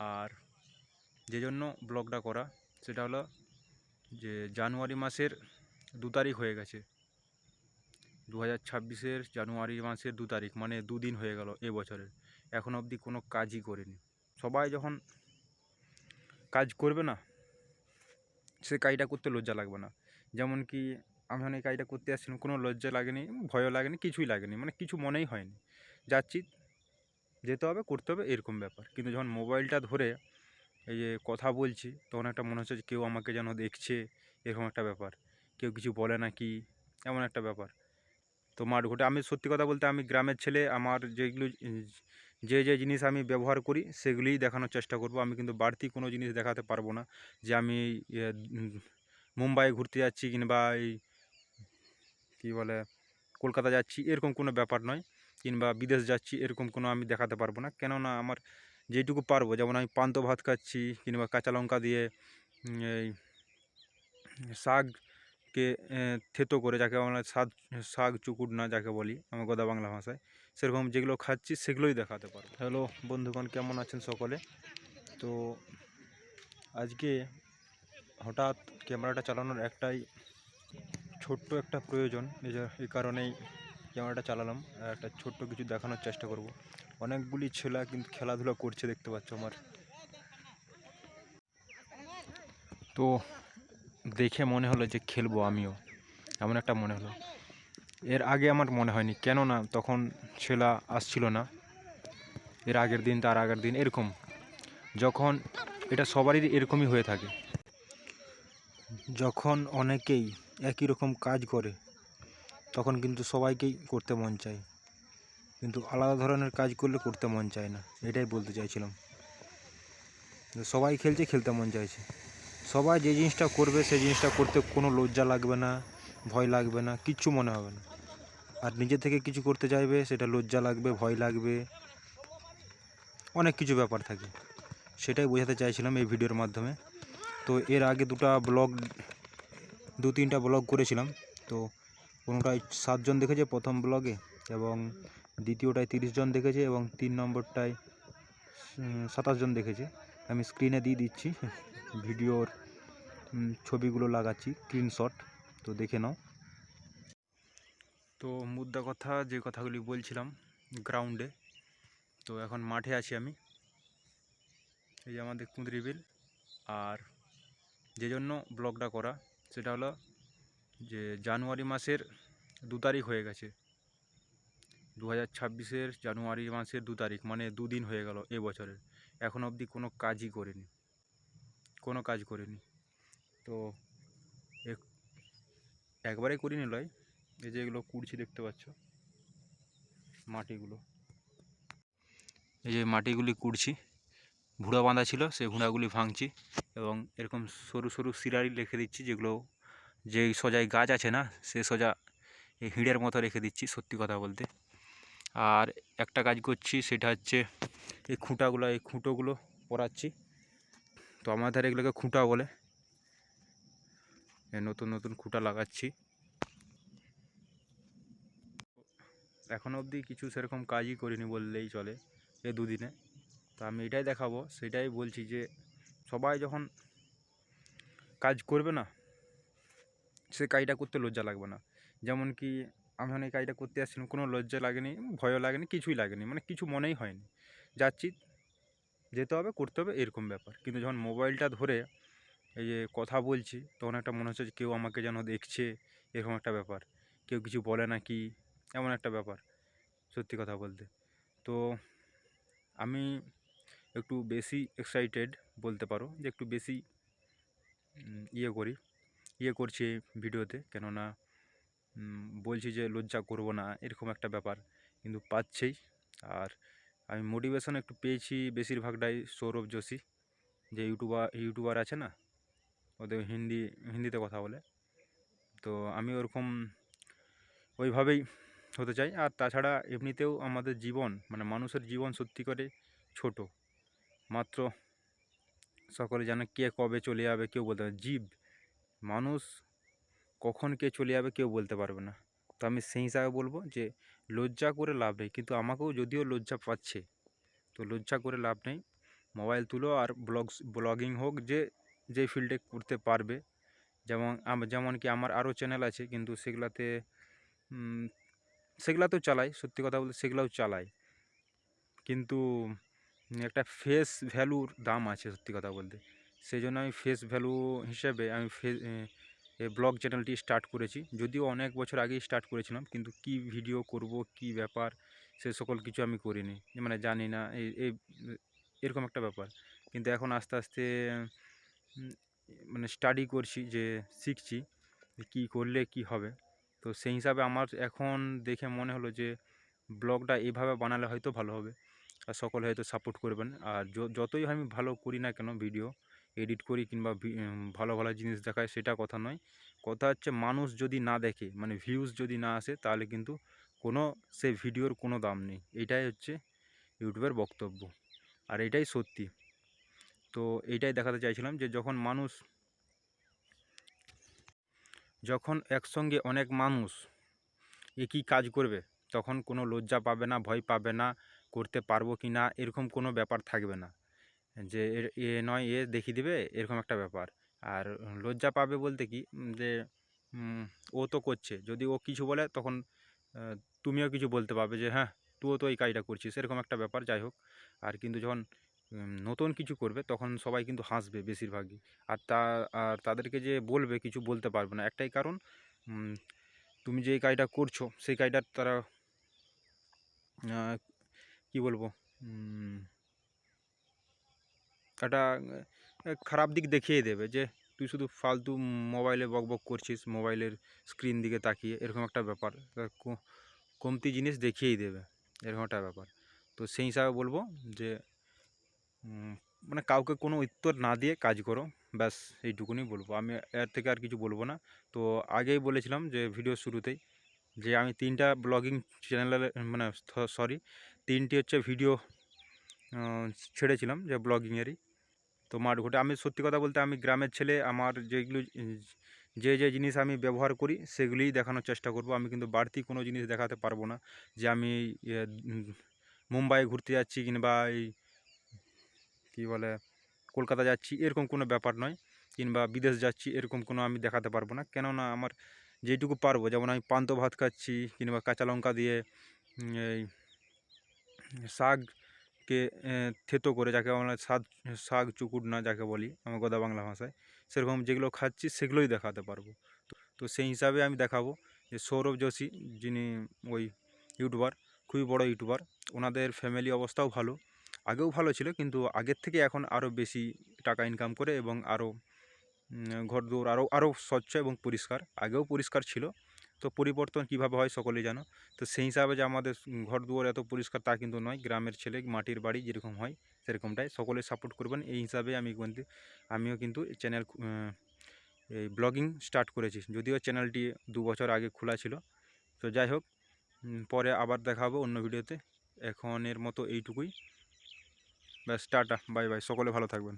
আর যে জন্য ব্লগটা করা, সেটা হলো যে জানুয়ারি মাসের দু তারিখ হয়ে গেছে। দু হাজার ছাব্বিশের জানুয়ারি মাসের দু তারিখ মানে দুদিন হয়ে গেল এ বছরের। এখন অবধি কোনো কাজই করিনি। সবাই যখন কাজ করবে না, সে কাজটা করতে লজ্জা লাগবে না। যেমন কি, আমি যখন এই কাজটা করতে আসছিলাম, কোনো লজ্জা লাগেনি, ভয়ও লাগেনি, কিছুই লাগেনি মানে কিছু মনেই হয়নি। যাচ্ছি যেতে হবে, করতে হবে এরকম ব্যাপার। কিন্তু যখন মোবাইলটা ধরে এই যে কথা বলছি, তখন একটা মনে হচ্ছে যে কেউ আমাকে যেন দেখছে, এরকম একটা ব্যাপার। কেউ কিছু বলে না কি এমন একটা ব্যাপার। তো মাঠ ঘটে, আমি সত্যি কথা বলতে আমি গ্রামের ছেলে, আমার যেগুলো যে যে জিনিস আমি ব্যবহার করি, সেগুলিই দেখানোর চেষ্টা করব। আমি কিন্তু বাড়তি কোনো জিনিস দেখাতে পারব না যে আমি মুম্বাই ঘুরতে যাচ্ছি কিংবা এই, কী বলে, কলকাতা যাচ্ছি, এরকম কোনো ব্যাপার নয়। কিংবা বিদেশ যাচ্ছি, এরকম কোনো আমি দেখাতে পারব না। কেননা আমার যেটুকু পারব, যেমন আমি পান্ত ভাত খাচ্ছি কিংবা কাঁচা লঙ্কা দিয়ে এই শাককে থেতো করে যাকে আমরা শাক শাক চুকুট না যাকে বলি আমার গোদা বাংলা ভাষায়, সেরকম যেগুলো খাচ্ছি সেগুলোই দেখাতে পারব। হ্যালো বন্ধুগণ, কেমন আছেন সকলে? তো আজকে হঠাৎ ক্যামেরাটা চালানোর একটাই ছোট্ট একটা প্রয়োজন এই কারণেই ক্যামেরাটা চালালাম একটা ছোট্ট কিছু দেখানোর চেষ্টা করব। অনেকগুলি ছেলে কিন্তু খেলাধুলা করছে, দেখতে পাচ্ছ আমার। তো দেখে মনে হলো যে খেলব আমিও। এমন একটা মনে হলো। এর আগে আমার মনে হয়নি, কেননা তখন ছেলা আসছিল না। এর আগের দিন, তার আগের দিন, এরকম। যখন এটা সবারই এরকমই হয়ে থাকে। যখন অনেকেই একই রকম কাজ করে তখন কিন্তু সবাইকেই করতে মন চায়। কিন্তু আলাদা ধরনের কাজ করলে করতে মন চায় না, এটাই বলতে চাইছিলাম। সবাই খেলছে, খেলতে মন চাইছে। সবাই যে জিনিসটা করবে সেই জিনিসটা করতে কোনো লজ্জা লাগবে না, ভয় লাগবে না, কিচ্ছু মনে হবে না। আর নিজে থেকে কিছু করতে চাইবে, সেটা লজ্জা লাগবে, ভয় লাগবে, অনেক কিছু ব্যাপার থাকে। সেটাই বোঝাতে চাইছিলাম এই ভিডিওর মাধ্যমে। তো এর আগে দুটো ব্লগ দু তিনটা ব্লগ করেছিলাম। তো কোনোটায় সাতজন দেখেছে প্রথম ব্লগে এবং দ্বিতীয়টায় তিরিশ জন দেখেছে এবং তিন নম্বরটায় সাতাশ জন দেখেছে। আমি স্ক্রিনে দিয়ে দিচ্ছি, ভিডিওর ছবিগুলো লাগাচ্ছি স্ক্রিনশট তো দেখে নাও। তো মুদ্রা কথা, যে কথাগুলি বলছিলাম গ্রাউন্ডে তো এখন মাঠে আছি আমি। এই যে আমাদের কুঁদরি বিল আর যে জন্য ব্লগটা করা, সেটা হলো যে জানুয়ারি মাসের দু তারিখ হয়ে গেছে। দু হাজার ছাব্বিশের জানুয়ারি মাসের দু তারিখ মানে দুদিন হয়ে গেল এ বছরের। এখন অবধি কোনো কাজই করিনি। কোনো কাজ করিনি। তো এক- একবারে করিনি লয়। এই যে এগুলো কুড়ছি দেখতে পাচ্ছ। মাটিগুলো। এই যে মাটিগুলি কুড়ছি। ভুড়া বাঁধা ছিল, সেই ভুঁড়াগুলি ভাঙছি এবং এরকম সরু সরু সিরারি রেখে দিচ্ছি যেগুলো যে সোজাই গাছ আছে না, সে সোজা এই হিড়ের মতো রেখে দিচ্ছি সত্যি কথা বলতে। আর একটা কাজ করছি, সেটা হচ্ছে এই খুঁটাগুলো, এই খুঁটোগুলো পরাচ্ছি তো আমাদের এগুলোকে খুঁটা বলে। নতুন নতুন খুঁটা লাগাচ্ছি। এখনও অবধি কিছু সেরকম কাজই করিনি বললেই চলে এই দুদিনে। তো আমি এটাই দেখাবো, সেটাই বলছি যে সবাই যখন কাজ করবে না সে কাজটা করতে লজ্জা লাগবে না। যেমন কি, আমি যখন এই কাজটা করতে আসছিলাম, কোনো লজ্জা লাগেনি, ভয়ও লাগেনি, কিছুই লাগেনি মানে কিছু মনেই হয়নি। যাচ্ছি, যেতে হবে, করতে হবে, এরকম ব্যাপার। কিন্তু যখন মোবাইলটা ধরে এই যে কথা বলছি, তখন একটা মনে হচ্ছে কেউ আমাকে যেন দেখছে, এরকম একটা ব্যাপার। কেউ কিছু বলে না কি এমন একটা ব্যাপার, সত্যি কথা বলতে। তো আমি একটু বেশি এক্সাইটেড বলতে পারো, যে একটু বেশি ইয়ে করি। ইয়ে করছি ভিডিওতে। কেননা বলছি যে লজ্জা করব না, এরকম একটা ব্যাপার কিন্তু পাচ্ছেই। আর আমি মোটিভেশন একটু পেয়েছি বেশিরভাগটাই সৌরভ যোশী, যে ইউটিউবার ইউটিউবার আছে না, ওদের হিন্দি, হিন্দিতে কথা বলে। তো আমি ওরকম ওইভাবেই হতে চাই। আর তাছাড়া এমনিতেও আমাদের জীবন মানে মানুষের জীবন সত্যি করে ছোট। মাত্র সকলে জানে কে কবে চলে যাবে, কেউ বলতে পারবে না। জীব মানুষ কখন কে চলে যাবে কেউ বলতে পারবে না। তো আমি সেই হিসাবে বলব যে লজ্জা করে লাভ নেই। কিন্তু আমাকেও যদিও লজ্জা পাচ্ছে তো লজ্জা করে লাভ নেই। মোবাইল তুলো আর ব্লগস ব্লগিং হোক যে যে ফিল্ডে করতে পারবে। যেমন যেমন কি আমার আরও চ্যানেল আছে কিন্তু সেগুলাতে উম, সেগুলাতেও চালাই সত্যি কথা বলতে সেগুলাও চালাই। কিন্তু একটা ফেস ভ্যালুর দাম আছে সত্যি কথা বলতে। সেই জন্য আমি ফেস ভ্যালু হিসেবে আমি ব্লগ চ্যানেলটি স্টার্ট করেছি। যদিও অনেক বছর আগেই স্টার্ট করেছিলাম, কিন্তু কি ভিডিও করব, কি ব্যাপার, সে সকল কিছু আমি করিনি। মানে জানি না এই এরকম একটা ব্যাপার। কিন্তু এখন আস্তে আস্তে মানে স্টাডি করছি যে শিখছি কী করলে কি হবে। তো সেই হিসাবে আমার এখন দেখে মনে হলো যে ব্লগটা এইভাবে বানালে হয়তো ভালো হবে। আর সকলে হয়তো সাপোর্ট করবেন। আর যতই আমি ভালো করি না কেন ভিডিও এডিট করি কিংবা ভালো ভালো জিনিস দেখায়, সেটা কথা নয়। কথা হচ্ছে মানুষ যদি না দেখে মানে ভিউজ যদি না আসে, তাহলে কিন্তু কোনো, সে ভিডিওর কোনো দাম নেই। এটাই হচ্ছে ইউটিউবের বক্তব্য। আর এটাই সত্যি। তো এইটাই দেখাতে চাইছিলাম যে, যখন মানুষ, যখন একসঙ্গে অনেক মানুষ একই কাজ করবে, তখন কোনো লজ্জা পাবে না, ভয় পাবে না, করতে পারব কি না এরকম কোনো ব্যাপার থাকবে না। যে এর- এ নয়, এ দেখিয়ে দিবে, এরকম একটা ব্যাপার। আর লজ্জা পাবে বলতে কি? যে ও তো করছে। যদি ও কিছু বলে, তখন তুমিও কিছু বলতে পারবে যে হ্যাঁ তুইও তো এই কাজটা করছিস। এরকম একটা ব্যাপার, যাই হোক। আর কিন্তু যখন নতুন কিছু করবে, তখন সবাই কিন্তু হাসবে বেশিরভাগই। আর তা, আর তাদেরকে যে বলবে, কিছু বলতে পারবে না। একটাই কারণ তুমি যে কাজটা করছ, সেই কাজটার তারা কি বলব? একটা খারাপ দিক দেখিয়ে দেবে যে, তুই শুধু ফালতু মোবাইলে বক বক করছিস, মোবাইলের স্ক্রিন দিকে তাকিয়ে, এরকম একটা ব্যাপার। কমতি জিনিস দেখিয়েই দেবে, এরকম একটা ব্যাপার। তো সেই হিসাবে বলব যে মানে কাউকে কোনো উত্তর না দিয়ে কাজ করো, ব্যাস এইটুকুনি বলব। আমি এর থেকে আর কিছু বলব না। তো আগেই বলেছিলাম যে ভিডিও শুরুতেই যে, আমি তিনটা ব্লগিং চ্যানেলে মানে সরি তিনটি হচ্ছে ভিডিও ছেড়েছিলাম যে ব্লগিংয়েরই তো মাঠ ঘটে। আমি সত্যি কথা বলতে আমি গ্রামের ছেলে আমার যেগুলো যে যে জিনিস আমি ব্যবহার করি সেগুলিই দেখানোর চেষ্টা করব। আমি কিন্তু বাড়তি কোনো জিনিস দেখাতে পারব না যে আমি ইয়ে, মুম্বাই ঘুরতে যাচ্ছি কিংবা এই কী বলে কলকাতা যাচ্ছি এরকম কোনো ব্যাপার নয় কিংবা বিদেশ যাচ্ছি এরকম কোনো আমি দেখাতে পারব না। কেননা আমার যেইটুকু পারব যেমন আমি পান্ত ভাত খাচ্ছি কিংবা কাঁচা লঙ্কা দিয়ে এই শাককে এ, থেতো করে যাকে আমরা শাক শাক চুকুট না যাকে বলি আমার গোদা বাংলা ভাষায় সেরকম যেগুলো খাচ্ছি সেগুলোই দেখাতে পারব। তো সেই হিসাবে আমি দেখাবো যে সৌরভ যোশী যিনি ওই ইউটিউবার খুবই বড় ইউটিউবার ওনাদের ফ্যামিলি অবস্থাও ভালো আগেও ভালো ছিল কিন্তু আগের থেকে এখন আরও বেশি টাকা ইনকাম করে এবং আরও ঘর দৌড় আরও আরও স্বচ্ছ এবং পরিষ্কার আগেও পরিষ্কার ছিল। তো পরিবর্তন কীভাবে হয় সকলেই জানো। তো সেই হিসাবে যে আমাদের ঘর দুয়ার এত পরিষ্কার তা কিন্তু নয়। গ্রামের ছেলে, মাটির বাড়ি যেরকম হয় সেরকমটাই। সকলে সাপোর্ট করবেন। এই হিসাবে আমি কিন্তু, আমিও কিন্তু চ্যানেল এই ব্লগিং স্টার্ট করেছি। যদিও চ্যানেলটি দু বছর আগে খোলা ছিল। তো যাই হোক পরে আবার দেখা হবে অন্য ভিডিওতে। এখনের মতো এইটুকুই। ব্যাস, টাটা। Bye bye. সকলে ভালো থাকবেন।